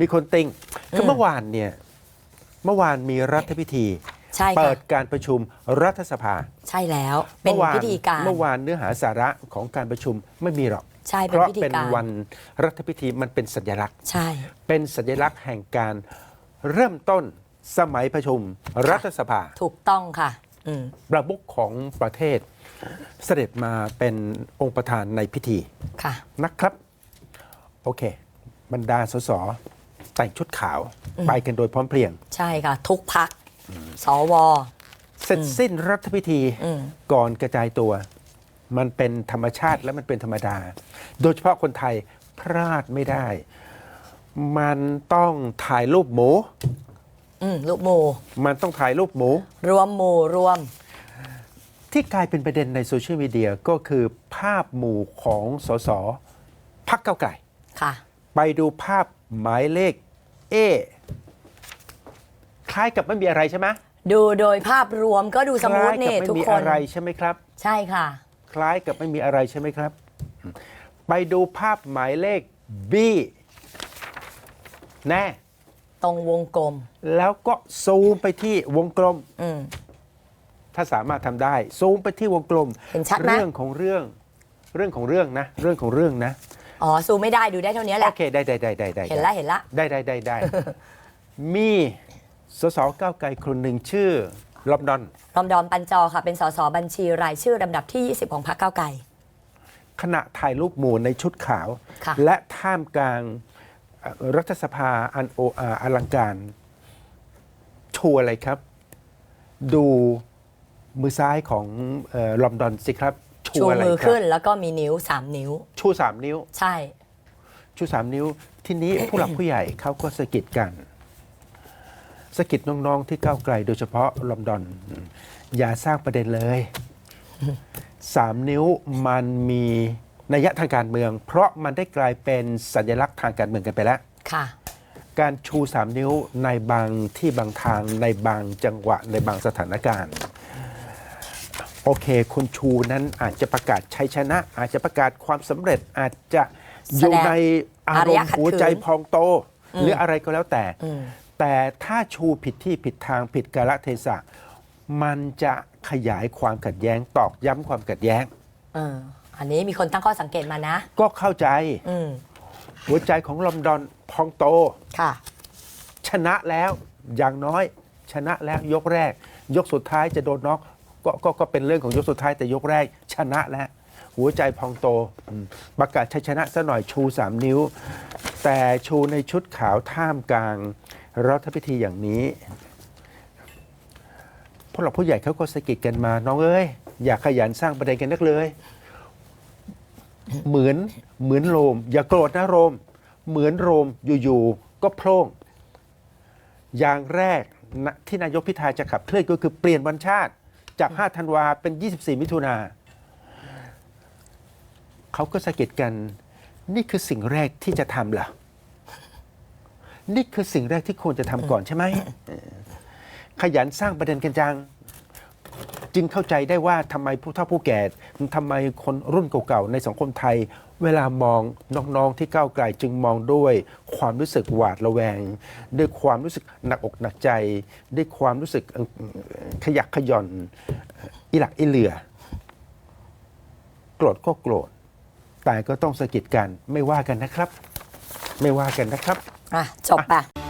มีคนติงคือมเมื่อวานเนี่ยเมื่อวานมีรัฐพิธี ใช่เปิค่ะดการประชุมรัฐสภาใช่แล้ว เป็นมื่อวานพิธีการ เมื่อวานเนื้อหาสาระของการประชุมไม่มีหรอก ใช่เพเป็นราะพิธีเป็นการวันรัฐพิธีมันเป็นสัญลักษณ์ ใช่ เป็นสัญลักษณ์แห่งการเริ่มต้นสมัยประชุมรัฐสภา ถูกต้องค่ะ อืมประมุขของประเทศ เสด็จมาเป็นองค์ประธานในพิธีค่ะ นะครับ โอเค บรรดาสส แต่งชุดขาวไปกันโดยพร้อมเพรียง ใช่ค่ะ ทุกพักสว เสร็จสิ้นรัฐพิธีอืมก่อนกระจายตัว มันเป็นธรรมชาติและมันเป็นธรรมดา โดยเฉพาะคนไทยพลาดไม่ได้ มันต้องถ่ายรูปหมูอืมลูกหมู่มันต้องถ่ายรูปหมู รวมหมู่รวม ที่กลายเป็นประเด็นในโซเชียลมีเดียก็คือภาพหมู่ของสสพักเก้าวไก่ค่ะ ไปดูภาพหมายเลข เอคล้ายกับไม่มีอะไรใช่ไหมดูโดยภาพรวมก็ดูสมูทคล้ายกันี่ไม่ทุกมีคนอะไรใช่ไหมครับ ใช่ค่ะ คล้ายกับไม่มีอะไรใช่ไหมครับ ไปดูภาพหมายเลข B แน่ ตรงวงกลม แล้วก็ซูมไปที่วงกลม อืม ถ้าสามารถทำได้ ซูมไปที่วงกลม เห็นชัดไหม เรื่องของเรื่อง เรื่องของเรื่องนะ เรื่องของเรื่องนะ อ๋อซูมไม่ได้ดูได้เท่านี้แหโอละ เคได้ได้ได้ได้ได้เห็นละเห็นละ ได้ได้ได้ได้ มีสสก้าวไกลคนหนึ่งชื่อลอบดอน รอมดอมปันจอค่ะ เป็นสสบัญชีรายชื่อลำดับที่ 20 ของพรรคก้าวไกล ขณะถ่ายรูปหมู่ในชุดขาว ค่ะ และท่ามกลางเอ่อรัฐสภาอันโออาอลังการชูอะไรครับ ดูมือซ้ายของเออลอมดอนสิครับ ชูชูอะไรมือครัขึ้นบแล้วก็มีนิ้ว 3 นิ้ว ชูสามนิ้ว ใช่ ชูสามนิ้ว ทีนี้ผู้หลักผู้ใหญ่เขาก็สะกิดกันสะกิดน้องๆที่ก้าวไกลโดยเฉพาะลอมดอน อย่าสร้างประเด็นเลยสามนิ้วมันมีนัยทางการเมือง เพราะมันได้กลายเป็นสัญลักษณ์ทางการเมืองกันไปแล้ว ค่ะ การชูสามนิ้วในบางที่บางทางในบางจังหวะในบางสถานการณ์ โอเค คุณชูนั้นอาจจะประกาศชัยชนะ อาจจะประกาศความสำเร็จอาจจะอยู่ในอารมณ์หัวใจพองโต หรืออะไรก็แล้วแต่อืมแต่ถ้าชูผิดที่ผิดทางผิดกาลเทศะ มันจะขยายความขัดแย้งตอกย้ำความขัดแย้งเอออันนี้มีคนตั้งข้อสังเกตมานะ ก็เข้าใจอืมหัวใจของลอนดอนพองโตค่ะ ชนะแล้วอย่างน้อย ชนะแล้วยกแรก ยกสุดท้ายจะโดนน็อก ก็ก็ก็เป็นเรื่องของยกสุดท้ายแต่ยกแรกชนะแล้วหัวใจพองโตประกาศชัยชนะซะหน่อยชูสามนิ้ว แต่ชูในชุดขาวท่ามกลางรัฐพิธีอย่างนี้พวกเราผู้ใหญ่เขาก็สะกิดกันมา น้องเอ้ย อย่าขยันสร้างประเด็นกันนักเลย เหมือนเหมือนโรม อย่าโกรธนะโรม เหมือนโรมอยู่ๆก็โพร่งอย่างแรกที่นายกพิธาจะขับเคลื่อนก็คือเปลี่ยนวันชาติ จาก 5 ธันวาเป็น 24 มิถุนาเขาก็สะกิดกัน นี่คือสิ่งแรกที่จะทำเหรอ นี่คือสิ่งแรกที่ควรจะทำก่อนใช่ไหม ขยันสร้างประเด็นกันจัง จึงเข้าใจได้ว่าทำไมผู้เฒ่าผู้แก่ทำไมคนรุ่นเก่าๆในสังคมไทย เวลามองน้องๆที่ก้าวไกลจึงมองด้วยความรู้สึกหวาดระแวง ด้วยความรู้สึกหนักอกหนักใจ ด้วยความรู้สึกขยักขย่อนอิหลักอิเหลือโกรธก็โกรธแต่ก็ต้องสะกิดกันไม่ว่ากันนะครับ ไม่ว่ากันนะครับอะจบปะ